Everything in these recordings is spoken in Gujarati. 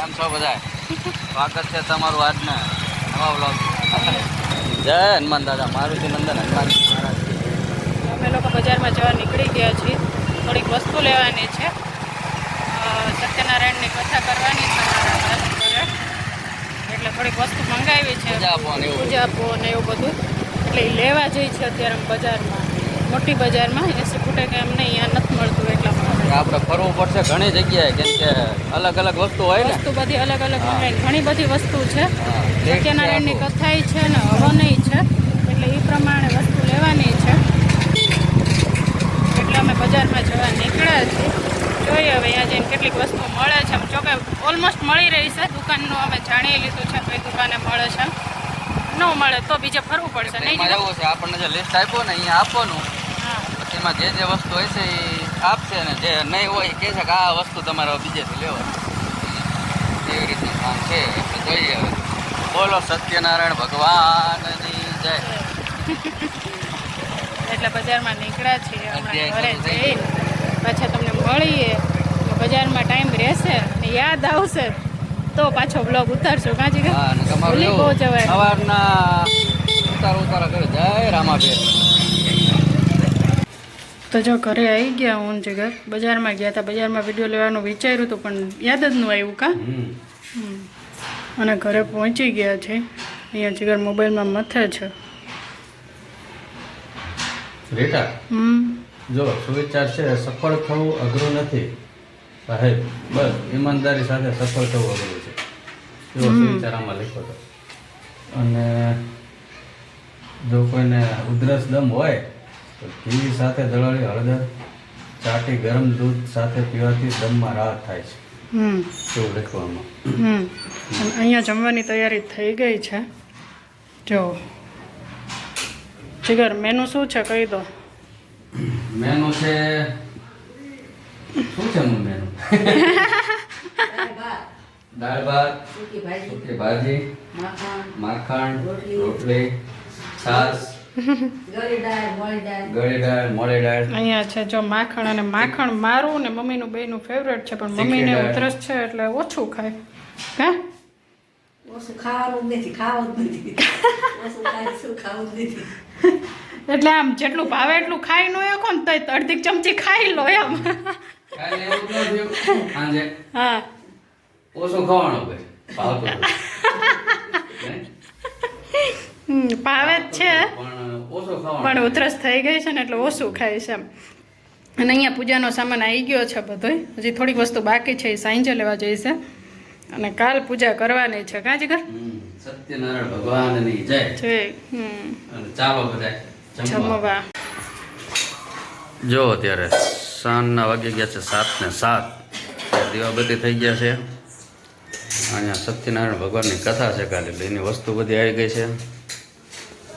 સ્વાગત છે તમારું આજના નવા બ્લોગ જય હનુમાન દાદા મારુતિ નંદન હનુમાન અમે લોકો બજારમાં જવા નીકળી ગયા છીએ. થોડીક વસ્તુ લેવાની છે. સત્યનારાયણની કથા કરવાની છે. એટલે થોડીક વસ્તુ મંગાવી છે. પૂજા આપો ને એવું બધું. એટલે એ લેવા જઈ છે અત્યારે બજારમાં મોટી બજારમાં. એસી ફૂટે કે એમ નહીં અહીંયા નથી મળતું એટલા માટે આપણે ફરવું પડશે ઘણી જગ્યાએ કેમ કે અલગ અલગ વસ્તુ હોય ને. વસ્તુ બધી અલગ અલગ. ઘણી બધી વસ્તુ છે. સત્યનારાયણની. કથાય છે ને હવનય છે એટલે એ પ્રમાણે વસ્તુ લેવાની છે. એટલે અમે બજારમાં જવા નીકળ્યા છીએ. જોઈએ હવે અહીંયા જઈને કેટલીક વસ્તુ મળે છે. આમ જોકે ઓલમોસ્ટ મળી રહી છે. દુકાનનું અમે જાણી લીધું છે કઈ દુકાને મળે છે. ન મળે તો બીજે ફરવું પડશે નહીં એવું છે આપણને જે લિસ્ટ આપ્યો ને અહીંયા આપવાનું. એમાં જે જે વસ્તુ હોય છે એ આપશે ને જે નહીં હોય કહે છે કે આ વસ્તુ તમારે બીજેથી લેવાની. એવી રીતનું કામ છે. એટલે જોઈએ હવે. બોલો સત્યનારાયણ ભગવાનની જય. એટલે બજારમાં નીકળ્યા છીએ હમણાં ઘરે જઈ પાછા તમને મળીએ. તો બજારમાં ટાઈમ રહેશે અને યાદ આવશે. તો પાછો બ્લોગ ઉતારશું કાંચી ભૂલી બહુ જવાય. સવારના ઉતાર ઉતારા કરે જય રામાબેન. તો જો ઘરે આવી ગયા હું જીગર બજારમાં ગયા હતા બજારમાં વીડિયો લેવાનું વિચાર્યું હતું પણ યાદ જ ન આવ્યું કા. અને ઘરે પહોંચી ગયા છે. અહીંયા જીગર મોબાઈલમાં મથે છે. રેટા? હમ. જો સુવિચાર છે સફળ થવું અઘરું નથી. સાહેબ બસ ઈમાનદારી સાથે સફળ થવું અઘરું છે. એવો સુવિચાર આમાં લખ્યો હતો અને જો કોઈને ઉધરસ દમ હોય તો ઘી સાથે દળાળી હળદર ચાટી ગરમ દૂધ સાથે પીવાથી દમમાં રાહત થાય છે. હમ. એવું લખવામાં. હમ. અને અહીંયા જમવાની તૈયારી થઈ ગઈ છે. જો. જીગર મેનુ શું છે કહી દો? મેનુ છે શું છે મેનુ દાળ ભાત સૂકી ભાજી સૂકી માખણ માખણ રોટલી. રોટલી છાશ અહીંયા છે જો માખણ અને માખણ મારું ને મમ્મીનું બેનું ફેવરેટ છે પણ મમ્મીને. ઉધરસ છે એટલે ઓછું ખાય. હે? એટલે આમ જેટલું ભાવે એટલું ખાઈ ન એકો ને તોય અડધી ચમચી ખાઈ લો એમ. હા. ઓછું ખાવાનું ભાઈ ભાવે જ છે. પણ ઉધરસ થઈ ગઈ છે ને એટલે ઓછું ખાય છે એમ. અને અહીંયા પૂજાનો સામાન આવી ગયો છે બધોય. હજી થોડીક વસ્તુ બાકી છે એ સાંજે લેવા જઈશે. અને કાલ પૂજા કરવાની છે કાં ઘર સત્યનારાયણ ભગવાનની જય. અને ચાલો બધા જમવા. જો અત્યારે સાંજના વાગી ગયા છે સાત ને સાત. દીવાબત્તી થઈ ગયા છે. અહીંયા સત્યનારાયણ ભગવાનની કથા છે કાલે. એની વસ્તુ બધી આવી ગઈ છે.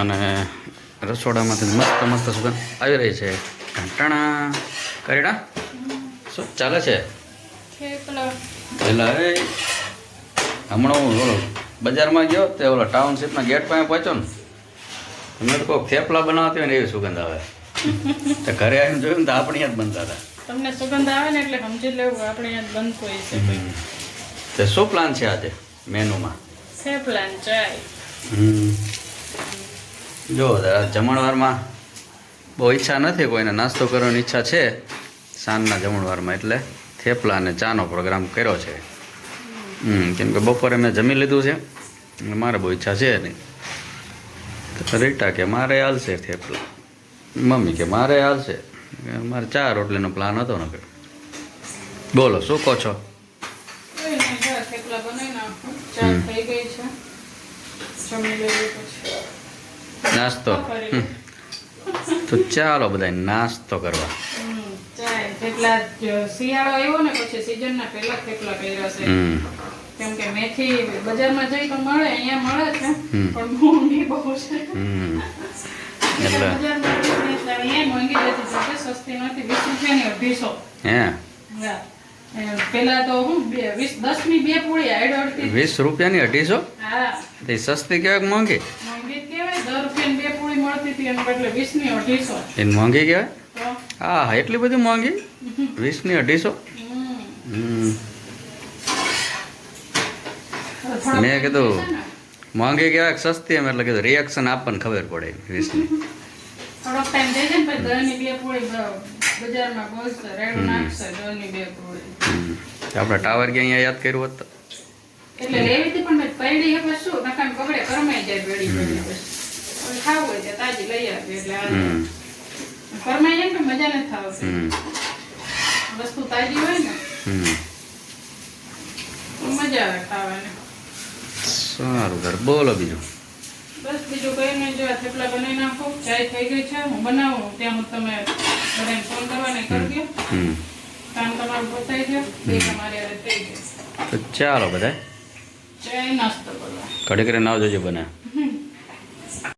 અને રસોડામાંથી મસ્ત મસ્ત સુગંધ આવી રહી છે. ઘંટાણા. કરેડા શું ચાલે છે? પેલા એ. હમણાં હું ઓલો બજારમાં ગયો તે ઓલો ટાઉનશીપના ગેટ પાસે પહોંચ્યો ને તમને તો કોઈ થેપલા બનાવતી હોય ને એવી સુગંધ આવે. તો ઘરે આવીને જોયું ને તો આપણે અહીંયા જ બનતા હતા. તમને સુગંધ આવે ને એટલે સમજી લેવું આપણે અહીંયા જ બનતું હોય છે તે શું પ્લાન છે આજે? મેનુમાં. થેપલા ચાય હમ. જો જમણવારમાં બહુ ઈચ્છા નથી કોઈને નાસ્તો કરવાની ઈચ્છા છે. સાંજના જમણવારમાં એટલે થેપલા અને ચાનો પ્રોગ્રામ કર્યો છે. હમ કેમ કે બપોરે મેં જમી લીધું છે. મારે બહુ ઈચ્છા છે નહીં. તો રીટા કે મારે હાલશે થેપલા. મમ્મી કે મારે હાલશે. મારે ચા રોટલીનો પ્લાન હતો ને બોલો શું કહો છો થેપલા બનાવી નાખું ચા હમ. થઈ ગઈ છે જમી લેવું પછી નાસ્તો. તો ચાલો બધા નાસ્તો કરવા. જ શિયાળો આવ્યો ને પછી સિઝનના પહેલા કેટલા પહેર્યા છે. કેમ કે મેથી બજારમાં જઈ તો મળે અહીંયા મળે છે. પણ મોંઘી બહુ છે. એટલે બજારમાં મોંઘી જતી છે સસ્તી નથી. વીસ રૂપિયાની અઢીસો. હે. પેલા તો હું ની બે પૂળી રૂપિયાની અઢીસો? હા. સસ્તી કહેવાય કે મોંઘી? મોંઘી જ કહેવાય રૂપિયાની બે પૂળી મળતી હતી એના બદલે વીસની અઢીસો. એને મોંઘી કહેવાય હા એટલી બધી મોંઘી? વીસની અઢીસો? હમ. હમ. થોડોક મેં કીધું મોંઘી કહેવાય કે સસ્તી એમ એટલે કીધું રિએક્શન આપણને ખબર પડે વીસની. થોડોક ટાઈમ થઈ જાય ને પછી ની બે પૂળી બજારમાં બોલશે રેડું નાખશે દળની બે પૂળી આપણે ટાવર કે અહીંયા યાદ કર્યું હોત? એટલે લેવી હતી પણ પૈડી હવે શું? નકામ બગડે કરમાઈ જાય બેડી બેડી પછી. ખાવું હોય ત્યાં તાજી લઈ આવી એટલે કરમાઈ જાય ને મજા નથી આવતી. વસ્તુ તાજી હોય ને તો મજા આવે ખાવાની. સારું ઘર બોલો બીજું. બસ બીજું કઈ થેપલા બનાવી નાખો. ચાય થઈ ગઈ છે. હું બનાવું. ત્યાં હું તમે બધાને ફોન કરવાને કરી દો. હમ. કામ તમારું પતાઈ દો એ તમારે થઈ ગયું. તો ચાલો બધા ચાય નાસ્તો કરવા. ઘડી ના જોજો બને